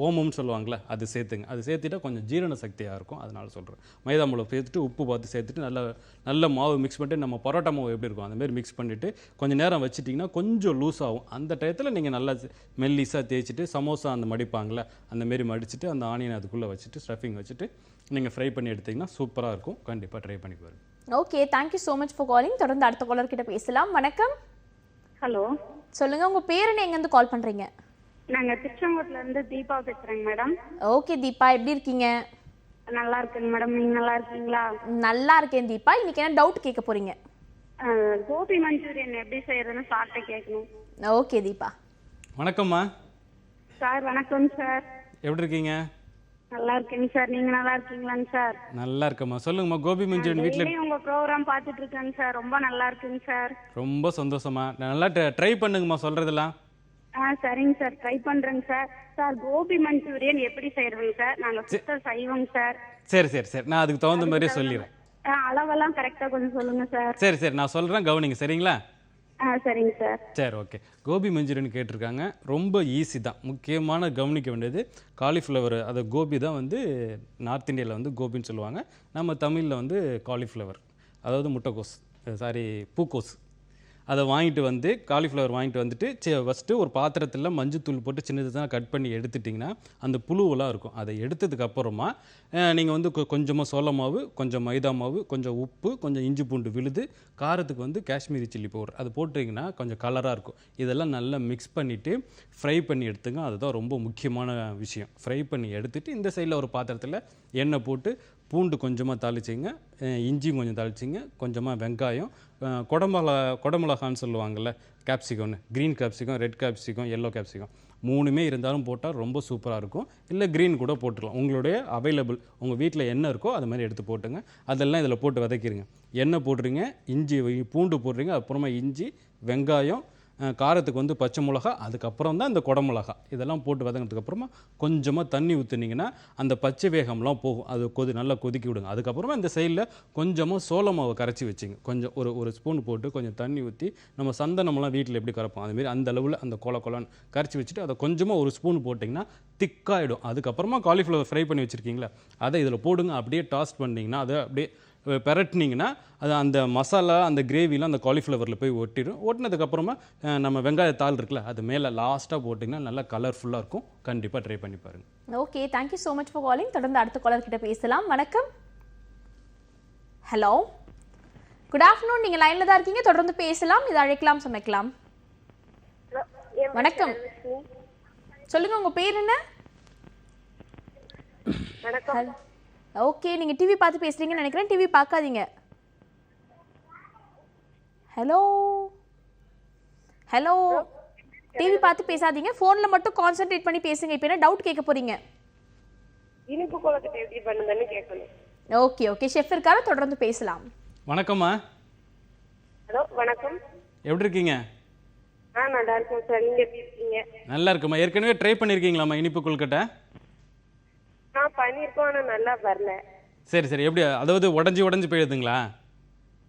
ஓமம்னு சொல்லுவாங்கள்ல அது சேர்த்துங்க. அது சேர்த்துட்டா கொஞ்சம் ஜீரண சக்தியாக இருக்கும் அதனால சொல்கிறேன் மைதா மாவு சேர்த்துட்டு உப்பு பார்த்து சேர்த்துட்டு நல்ல நல்ல மாவு மிக்ஸ் பண்ணிட்டு நம்ம பரோட்டா மாவு எப்படி இருக்கும் அந்த மாதிரி மிக்ஸ் பண்ணிவிட்டு கொஞ்சம் நேரம் வச்சிட்டிங்கன்னா கொஞ்சம் லூஸ் ஆகும். அந்த டயத்தில் நீங்கள் நல்லா மெல்லிஸாக தேய்ச்சிட்டு சமோசா அந்த மடிப்பாங்களே அந்த மாரி மடிச்சிட்டு அந்த ஆனியன் அதுக்குள்ளே வச்சுட்டு ஸ்டஃபிங் வச்சுட்டு நீங்கள் ஃப்ரை பண்ணி எடுத்தீங்கன்னா சூப்பராக இருக்கும். கண்டிப்பாக ட்ரை பண்ணி பாருங்க. Okay thank you so much for calling தொடர்ந்து அடுத்த காலர் கிட்ட பேசலாம். வணக்கம். ஹலோ சொல்லுங்க உங்க பேர் என்ன எங்கேருந்து கால் பண்றீங்க? நாங்க திருச்செங்கோட்டுல இருந்து தீபா பேசுறேங்க மேடம். ஓகே தீபா எப்படி இருக்கீங்க? நல்லா இருக்குங்க மேடம். நீங்க நல்லா இருக்கீங்களா? நல்லா இருக்கேன் தீபா. இன்னைக்கு என்ன டவுட் கேட்க போறீங்க? கோபி மஞ்சூரியன் எப்படி செய்யறதுன்னு சார்ட்ட கேட்கணும். ஓகே தீபா. வணக்கம்மா. சார் வணக்கம் சார். எப்படி இருக்கீங்க? நல்லா இருக்கேங்க சார். நீங்க நல்லா இருக்கீங்களாங்க சார்? நல்லா இருக்கம்மா. சொல்லுங்கம்மா கோபி மஞ்சூரியன் வீட்டில் டெய்லி உங்க ப்ரோக்ராம் பார்த்துட்டு இருக்கேங்க சார். ரொம்ப நல்லா இருக்குங்க சார். ரொம்ப சந்தோஷமா நல்லா ட்ரை பண்ணுங்கம்மா சொல்கிறதெல்லாம் ஆ சரிங்க சார். ட்ரை பண்றேங்க சார். சார் கோபி மஞ்சூரியன் எப்படி செய்யறதுங்க சார்? நாங்க சுத்த செய்வோங்க சார். சரி சரி சரி. நான் அதுக்கு தகுந்த மாதிரியே சொல்லிடுறேன். ஆ, அளவெல்லாம் கரெக்டா கொஞ்சம் சொல்லுங்க சார். சரி சரி. நான் சொல்கிறேன் கவனிங்க. சரிங்களா? ஆ சரிங்க சார். சரி ஓகே. கோபி மஞ்சூரியன் கேட்டிருக்காங்க. ரொம்ப ஈஸி தான். முக்கியமான கவனிக்க வேண்டியது காலிஃப்ளவர் அது கோபி தான் வந்து நார்த் இந்தியாவில் வந்து கோபின்னு சொல்லுவாங்க. நம்ம தமிழில் வந்து காலிஃப்ளவர் அதாவது முட்டைக்கோஸ். சாரி பூக்கோஸ். அதை வாங்கிட்டு வந்து காலிஃப்ளவர் வாங்கிட்டு வந்துட்டு சே ஃபஸ்ட்டு ஒரு பாத்திரத்தில் மஞ்சத்தூள் போட்டு சின்னதாக கட் பண்ணி எடுத்துட்டிங்கன்னா அந்த புழுவெல்லாம் இருக்கும். அதை எடுத்ததுக்கப்புறமா நீங்கள் வந்து கொ- கொஞ்சமாக சோள மாவு கொஞ்சம் மைதா மாவு கொஞ்சம் உப்பு கொஞ்சம் இஞ்சி பூண்டு விழுது காரத்துக்கு வந்து காஷ்மீரி சில்லி பவுடர். அது போட்டிங்கன்னா கொஞ்சம் கலராக இருக்கும். இதெல்லாம் நல்லா மிக்ஸ் பண்ணிவிட்டு ஃப்ரை பண்ணி எடுத்துங்க. அதுதான் ரொம்ப முக்கியமான விஷயம். ஃப்ரை பண்ணி எடுத்துகிட்டு இந்த சைடில் ஒரு பாத்திரத்தில் எண்ணெய் போட்டு பூண்டு கொஞ்சமாக தாளிச்சிங்க. இஞ்சியும் கொஞ்சம் தாளிச்சிங்க. கொஞ்சமாக வெங்காயம். குடமிளகா குடமிளகான்னு சொல்லுவாங்கள்ல கேப்சிகம்னு green capsicum red capsicum yellow capsicum மூணுமே இருந்தாலும் போட்டால் ரொம்ப சூப்பராக இருக்கும். இல்லை க்ரீன் கூட போட்டுடலாம் உங்களுடைய அவைலபிள் உங்கள் வீட்டில் என்ன இருக்கோ அது மாதிரி எடுத்து போட்டுங்க. அதெல்லாம் இதில் போட்டு வதக்கிடுங்க எண்ணெய் போடுறீங்க இஞ்சி பூண்டு போடுறீங்க. அப்புறமா இஞ்சி வெங்காயம் காரத்துக்கு வந்து பச்சை மிளகா அதுக்கப்புறம் தான் இந்த குடமிளகா இதெல்லாம் போட்டு வதங்கினதுக்கப்புறமா கொஞ்சமாக தண்ணி ஊற்றுனீங்கன்னா அந்த பச்சை வேகம்லாம் போகும். அது கொதி நல்லா கொதிக்கி விடுங்க. அதுக்கப்புறமா இந்த சைடில் கொஞ்சமாக சோள மாவை கரைச்சி வச்சுங்க. கொஞ்சம் ஒரு ஒரு ஸ்பூன் போட்டு கொஞ்சம் தண்ணி ஊற்றி நம்ம சந்தனம்லாம் வீட்டில் எப்படி கரைப்போம் அதுமாரி அந்த அளவில் அந்த கொல கொலன்னு கரைச்சி வச்சுட்டு அதை கொஞ்சமாக ஒரு ஸ்பூன் போட்டிங்கன்னா திக்காயிடும். அதுக்கப்புறமா காலிஃப்ளவர் ஃப்ரை பண்ணி வச்சுருக்கீங்களா அதை இதில் போடுங்க. அப்படியே டாஸ்ட் பண்ணிங்கன்னா அதை அப்படியே பெரட்டுனீங்கன்னா அது அந்த மசாலா அந்த கிரேவிலாம் அந்த காலிஃப்ளவரில் போய் ஒட்டிடும். ஒட்டினதுக்கப்புறமா நம்ம வெங்காயத்தாள் இருக்குல்ல அது மேலே லாஸ்ட்டாக போட்டிங்கன்னா நல்லா கலர்ஃபுல்லாக இருக்கும். கண்டிப்பாக ட்ரை பண்ணி பாருங்கள் okay thank you so much for calling தொடர்ந்து அடுத்த காலர் கிட்ட பேசலாம். வணக்கம். ஹலோ குட் ஆஃப்டர்நூன் நீங்க லைன்ல தான் இருக்கீங்க. தொடர்ந்து பேசலாம். இது அழைக்கலாம் சமைக்கலாம். வணக்கம். சொல்லுங்க உங்க பேர் என்ன? வணக்கம். ஓகே நீங்க டிவி பார்த்து பேசுறீங்கன்னு நினைக்கிறேன். டிவி பார்க்காதீங்க. ஹலோ ஹலோ டிவி பார்த்து பேசாதீங்க. ஃபோன்ல மட்டும் கான்சென்ட்ரேட் பண்ணி பேசுங்க. இப்போ என்ன டவுட் கேட்க போறீங்க? இனிப்பு குழக்கட்டை எப்படி பண்ணுங்கன்னு கேட்கணும். ஓகே ஓகே ஷெஃப் இருக்காரு? தொடர்ந்து பேசலாம். வணக்கம்மா. ஹலோ வணக்கம். எப்படி இருக்கீங்க? ஆ நல்லா இருக்கேன் சார் நீங்க எப்படி இருக்கீங்க? நல்லா இருக்குமா ஏற்கனவே ட்ரை பண்ணியிருக்கீங்களாம்மா இனிப்பு கொழுக்கட்டை? நான் பண்ணியிருக்கோம் ஆனா நல்லா வரல. சரி சரி. எப்படி அதாவது உடஞ்சி உடஞ்சி போயிடுதுங்களா?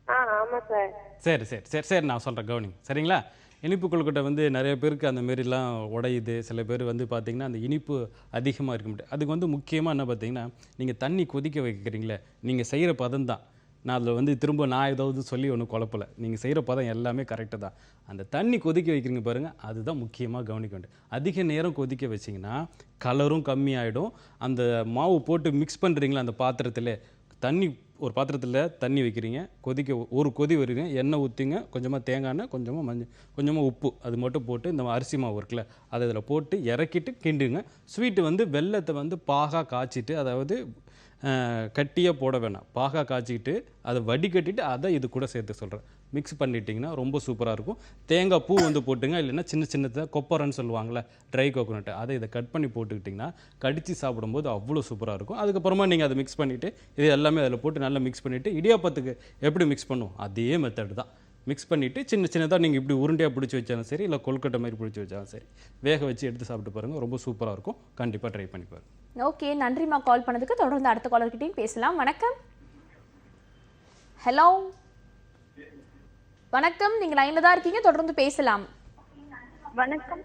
ஆ ஆமா சார். சரி சரி. சரி சரி நான் சொல்கிறேன் கவனிங்க சரிங்களா? இனிப்பு கொழுக்கட்டை வந்து நிறைய பேருக்கு அந்த மாரிலாம் உடையுது. சில பேர் வந்து பார்த்தீங்கன்னா அந்த இனிப்பு அதிகமாக இருக்க முடியாது அதுக்கு வந்து முக்கியமாக என்ன பார்த்தீங்கன்னா நீங்கள் தண்ணி கொதிக்க வைக்கிறீங்களே நீங்கள் செய்கிற பதம் தான். நான் அதில் வந்து திரும்ப நான் ஏதாவது சொல்லி ஒன்றும் குழப்பல. நீங்கள் செய்கிற பதம் எல்லாமே கரெக்டு தான். அந்த தண்ணி கொதிக்க வைக்கிறீங்க பாருங்கள் அதுதான் முக்கியமாக கவனிக்க வேண்டும் அதிக நேரம் கொதிக்க வச்சிங்கன்னா கலரும் கம்மியாயிடும். அந்த மாவு போட்டு மிக்ஸ் பண்ணுறீங்களா அந்த பாத்திரத்தில்? தண்ணி ஒரு பாத்திரத்தில் தண்ணி வைக்கிறீங்க கொதிக்க ஒரு கொதி வருங்க எண்ணெய் ஊற்றிங்க கொஞ்சமாக தேங்காய் எண்ணெய் கொஞ்சமாக மஞ்சள் கொஞ்சமாக உப்பு அது மட்டும் போட்டு இந்த அரிசி மாவு இருக்குல்ல அதை இதில் போட்டு இறக்கிட்டு கிண்டுங்க. ஸ்வீட்டு வந்து வெல்லத்தை வந்து பாகா காய்ச்சிட்டு அதாவது கட்டியாக போட வேணாம். பாகா காய்ச்சிக்கிட்டு அதை வடிகட்டிட்டு அதை இது கூட சேர்த்து சொல்கிறேன் மிக்ஸ் பண்ணிட்டீங்கன்னா ரொம்ப சூப்பராக இருக்கும். தேங்காய் பூ வந்து போட்டுங்க இல்லைன்னா சின்ன சின்னதாக கொப்பரன்னு சொல்லுவாங்கள்ல ட்ரை கோகோனட் அதை இதை கட் பண்ணி போட்டுக்கிட்டிங்கன்னா கடித்து சாப்பிடும்போது அவ்வளோ சூப்பராக இருக்கும். அதுக்கப்புறமா நீங்கள் அதை மிக்ஸ் பண்ணிவிட்டு இது எல்லாமே அதில் போட்டு நல்லா மிக்ஸ் பண்ணிவிட்டு இடியாப்பத்துக்கு எப்படி மிக்ஸ் பண்ணுவோம்? அதே மெத்தட் தான். மிக்ஸ் பண்ணிவிட்டு சின்ன சின்னதாக நீங்கள் இப்படி உருண்டையாக பிடிச்சி வச்சாலும் சரி இல்லை கொல்கட்டை மாதிரி பிடிச்சி வச்சாலும் சரி வேக வச்சு எடுத்து சாப்பிட்டு பாருங்கள் ரொம்ப சூப்பராக இருக்கும். கண்டிப்பாக ட்ரை பண்ணி பாருங்கள் ஓகே நன்றிம்மா கால் பண்ணதுக்கு. தொடர்ந்து அடுத்த காலர்கிட்டையும் பேசலாம். வணக்கம். ஹலோ வணக்கம். நீங்க லைன்ல தான் இருக்கீங்க. தொடர்ந்து பேசலாம். வணக்கம்.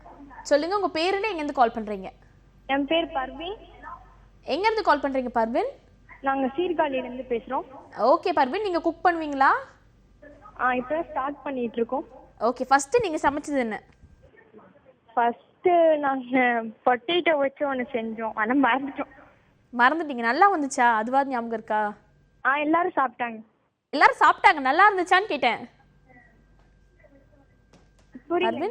சொல்லுங்க உங்க பேர் என்ன? எங்கேருந்து கால் பண்றீங்க? என் பேர் பர்வீன். எங்கேருந்து கால் பண்றீங்க பர்வின்? நாங்க சீர்காழியிலேருந்து பேசுறோம். ஓகே பர்வின். நீங்க குக் பண்ணுவீங்களா? ஆ இப்போ ஸ்டார்ட் பண்ணிட்டு இருக்கோம். ஓகே ஃபர்ஸ்ட் நீங்க சமைச்சது என்ன? ஃபர்ஸ்ட் நாங்க பொட்டேட்டோ வச்சு ஒன்று செஞ்சோம். ஆனால் மறந்துட்டோம். மறந்துட்டீங்க. நல்லா வந்துச்சா? அதுவாது ஞாபகம் இருக்கா? ஆ எல்லாரும் சாப்பிட்டாங்க. எல்லாரும் சாப்பிட்டாங்க. நல்லா இருந்துச்சான்னு கேட்டேன். புரியல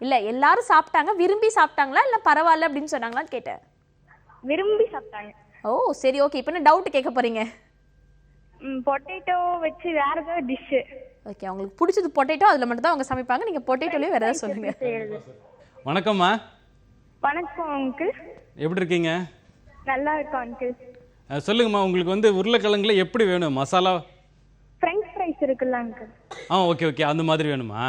இல்ல எல்லாரும் சாப்பிட்டாங்க. விரும்பி சாப்பிட்டாங்களா? இல்ல பரவாயில்ல அப்படின்னு சொன்னாங்களான்னு கேட்டேன். விரும்பி சாப்பிட்டாங்க. ஓ சரி ஓகே. இப்போ என்ன டவுட் கேட்க போறீங்க? பொட்டேட்டோ வச்சு வேற ஏதாவது டிஷ்ஷு ஓகே அவங்களுக்கு பிடிச்சது பொட்டேட்டோ அதுல மட்டும் தான் அவங்க சமைப்பாங்க. நீங்க பொட்டேட்டோலயே வேற ஏதாவது சொல்லுங்க. செய்யறது. வணக்கம்மா. வணக்கம் அங்கிள் எப்படி இருக்கீங்க? நல்லா இருக்கும் அங்கிள் சொல்லுங்கம்மா உங்களுக்கு வந்து உருளைக்கிழங்குல எப்படி வேணும்? மசாலா? ஃப்ரெஞ்ச் ஃப்ரைஸ் இருக்குல்ல அங்கிள் ஆ ஓகே ஓகே அந்த மாதிரி வேணுமா?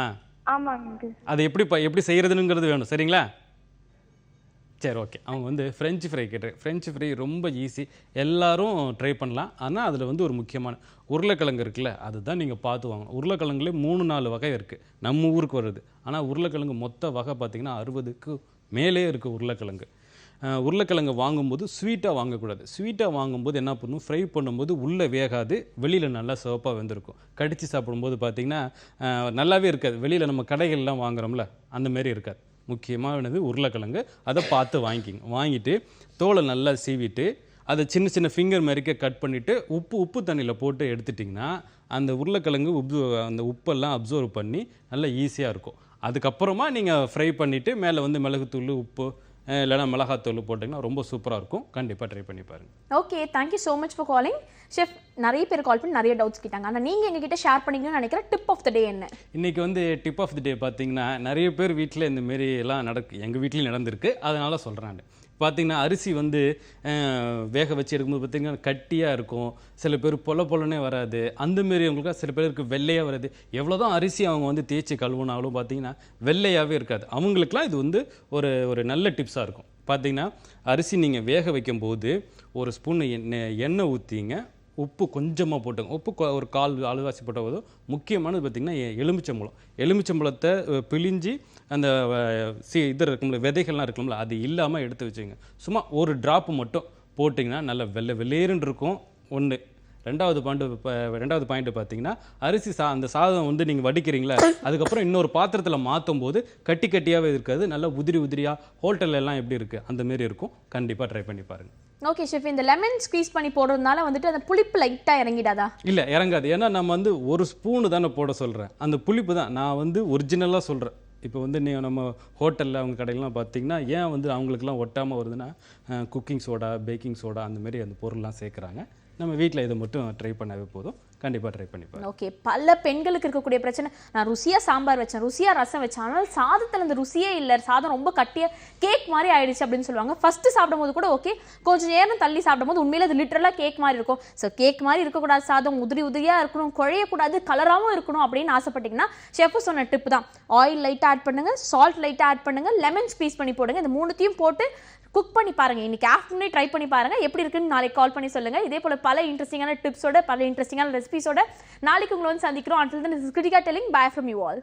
ஆமாங்க அங்கிள் அது எப்படி ப- எப்படி செய்கிறதுனுங்கிறது வேணும். சரிங்களா? சரி ஓகே அவங்க வந்து ஃப்ரெஞ்சு ஃப்ரை கேட்டு ஃப்ரெஞ்சு ஃப்ரை ரொம்ப ஈஸி எல்லாரும் ட்ரை பண்ணலாம். ஆனால் அதில் வந்து ஒரு முக்கியமான உருளைக்கிழங்கு இருக்குல்ல அதுதான் நீங்கள் பார்த்து வாங்கணும். உருளைக்கிழங்குலே மூணு நாலு வகை இருக்குது நம்ம ஊருக்கு வருது. ஆனால் உருளைக்கிழங்கு மொத்த வகை பார்த்திங்கன்னா அறுபதுக்கு மேலே இருக்குது உருளைக்கிழங்கு. உருளைக்கிழங்கு வாங்கும்போது ஸ்வீட்டாக வாங்கக்கூடாது. ஸ்வீட்டாக வாங்கும்போது என்ன பண்ணும்? ஃப்ரை பண்ணும்போது உள்ளே வேகாது. வெளியில் நல்லா சிவப்பாக வெந்திருக்கும். கடித்து சாப்பிடும்போது பார்த்திங்கன்னா நல்லாவே இருக்காது. வெளியில் நம்ம கடைகள்லாம் வாங்குறோம்ல அந்த மாதிரி இருக்காது. முக்கியமானது உருளைக்கிழங்கு. அதை பார்த்து வாங்கிக்கிங்க வாங்கிட்டு தோலை நல்லா சீவிட்டு அதை சின்ன சின்ன ஃபிங்கர் மாதிரிக்க கட் பண்ணிவிட்டு உப்பு உப்பு தண்ணியில் போட்டு எடுத்துட்டிங்கன்னா அந்த உருளைக்கிழங்கு உப்பு அந்த உப்பெல்லாம் அப்சர்வ் பண்ணி நல்லா ஈஸியாக இருக்கும். அதுக்கப்புறமா நீங்கள் ஃப்ரை பண்ணிவிட்டு மேலே வந்து மிளகுத்தூள் உப்பு அஹ் இல்லைன்னா மிளகாத்தூள் போட்டிங்கன்னா ரொம்ப சூப்பராக இருக்கும். கண்டிப்பாக ட்ரை பண்ணி பாருங்கள் okay thank you so much for calling chef நிறைய பேர் கால் பண்ணி நிறைய டவுட்ஸ் கேட்டாங்க. ஆனா நீங்க எங்ககிட்ட ஷேர் பண்ணிக்கணும்னு நினைக்கிற டிப் ஆஃப் த டே என்ன? இன்னைக்கு வந்து டிப் ஆஃப் தி டே பார்த்தீங்கன்னா நிறைய பேர் வீட்டில் இந்த மாரி எல்லாம் நடக்கு எங்கள் வீட்லேயும் நடந்திருக்கு. அதனால சொல்கிறேன் பார்த்தீங்கன்னா அரிசி வந்து வேக வச்சு எடுக்கும்போது பார்த்திங்கன்னா கட்டியாக இருக்கும். சில பேர் பொல பொலனே வராது. அந்த மாரி சில பேருக்கு வெள்ளையாக வராது. எவ்வளோ தான் அரிசி அவங்க வந்து தேய்ச்சி கழுவுனாலும் பார்த்தீங்கன்னா வெள்ளையாகவே இருக்காது. அவங்களுக்குலாம் இது வந்து ஒரு ஒரு நல்ல டிப்ஸாக இருக்கும். பார்த்தீங்கன்னா அரிசி நீங்கள் வேக வைக்கும்போது ஒரு ஸ்பூன் எண்ணெய் எண்ணெய் ஊற்றிங்க உப்பு கொஞ்சமாக போட்டுங்க. உப்பு ஒரு கால் அழுவாசி போட்ட போதும். முக்கியமானது பார்த்திங்கன்னா எ- எலுமிச்சம்பழம். எலுமிச்சம்பழத்தை பிழிஞ்சு அந்த சி இது இருக்கும்ல விதைகள்லாம் இருக்கும்ல அது இல்லாமல் எடுத்து வச்சுங்க. சும்மா ஒரு ட்ராப் மட்டும் போட்டிங்கன்னா நல்ல வெள்ளை வெள்ளேருன்னு இருக்கும். ஒன்று ரெண்டாவது பாயிண்ட் ரெண்டாவது பாயிண்ட் பார்த்தீங்கன்னா அரிசி சா அந்த சாதம் வந்து நீங்கள் வடிக்கிறீங்களா அதுக்கப்புறம் இன்னொரு பாத்திரத்தில் மாற்றும் போது கட்டி கட்டியாகவே இருக்காது. நல்லா உதிரி உதிரியாக ஹோட்டல்ல எல்லாம் எப்படி இருக்குது அந்த மாரி இருக்கும். கண்டிப்பாக ட்ரை பண்ணி பாருங்கள் ஓகே ஷெஃப் இந்த லெமன் ஸ்க்வீஸ் பண்ணி போடுறதுனால வந்துட்டு அந்த புளிப்பு லைட்டா இறங்கிடாதா? இல்லை இறங்காது. ஏன்னா நம்ம வந்து ஒரு ஸ்பூனு தானே போட சொல்கிறேன் அந்த புளிப்பு தான். நான் வந்து ஒரிஜினலாக சொல்கிறேன் இப்போ வந்து நீ நம்ம ஹோட்டலில் அவங்க கடையிலலாம் பார்த்தீங்கன்னா ஏன் வந்து அவங்களுக்குலாம் ஒட்டாமல் வருதுன்னா குக்கிங் சோடா பேக்கிங் சோடா அந்தமாரி அந்த பொருள்லாம் சேர்க்குறாங்க. நம்ம வீட்டில் இதை மட்டும் ட்ரை பண்ணவே போதும். கண்டிப்பாக ட்ரை பண்ணி ஓகே பல பெண்களுக்கு இருக்கக்கூடிய பிரச்சனை. நான் ருசியாக சாம்பார் வச்சேன் ருசியாக ரசம் வச்சேன். ஆனால் சாதத்தில் அந்த ருசியே இல்லை சாதம் ரொம்ப கட்டியாக கேக் மாதிரி ஆயிடுச்சு அப்படின்னு சொல்லுவாங்க. ஃபஸ்ட்டு சாப்பிடும்போது கூட ஓகே கொஞ்சம் நேரம் தள்ளி சாப்பிடும்போது உண்மையில் அது லிட்டரலா கேக் மாதிரி இருக்கும். ஸோ கேக் மாதிரி இருக்கக்கூடாது சாதம் உதிரி உதிரியாக இருக்கணும் குழையக்கூடாது கலராகவும் இருக்கணும் அப்படின்னு ஆசைப்பட்டீங்கன்னா ஷெஃப் சொன்ன டிப் தான். ஆயில் லைட்டாக ஆட் பண்ணுங்க சால்ட் லைட்டாக ஆட் பண்ணுங்கள் லெமன் ஸ்பீஸ் பண்ணி போடுங்க. இந்த மூணுத்தையும் போட்டு குக் பண்ணி பாருங்கள் இன்றைக்கி ஆஃப்டர்நூனே ட்ரை பண்ணி பாருங்கள் எப்படி இருக்குன்னு நாளைக்கு கால் பண்ணி சொல்லுங்க. இதே போல் பல இன்ட்ரெஸ்டிங்கான டிப்ஸோட பல இன்ட்ரெஸ்டிங்கான ரெசிபிஸோட நாளைக்கு உங்களை வந்து சந்திக்கிறோம். Until then Kritika telling bye from you all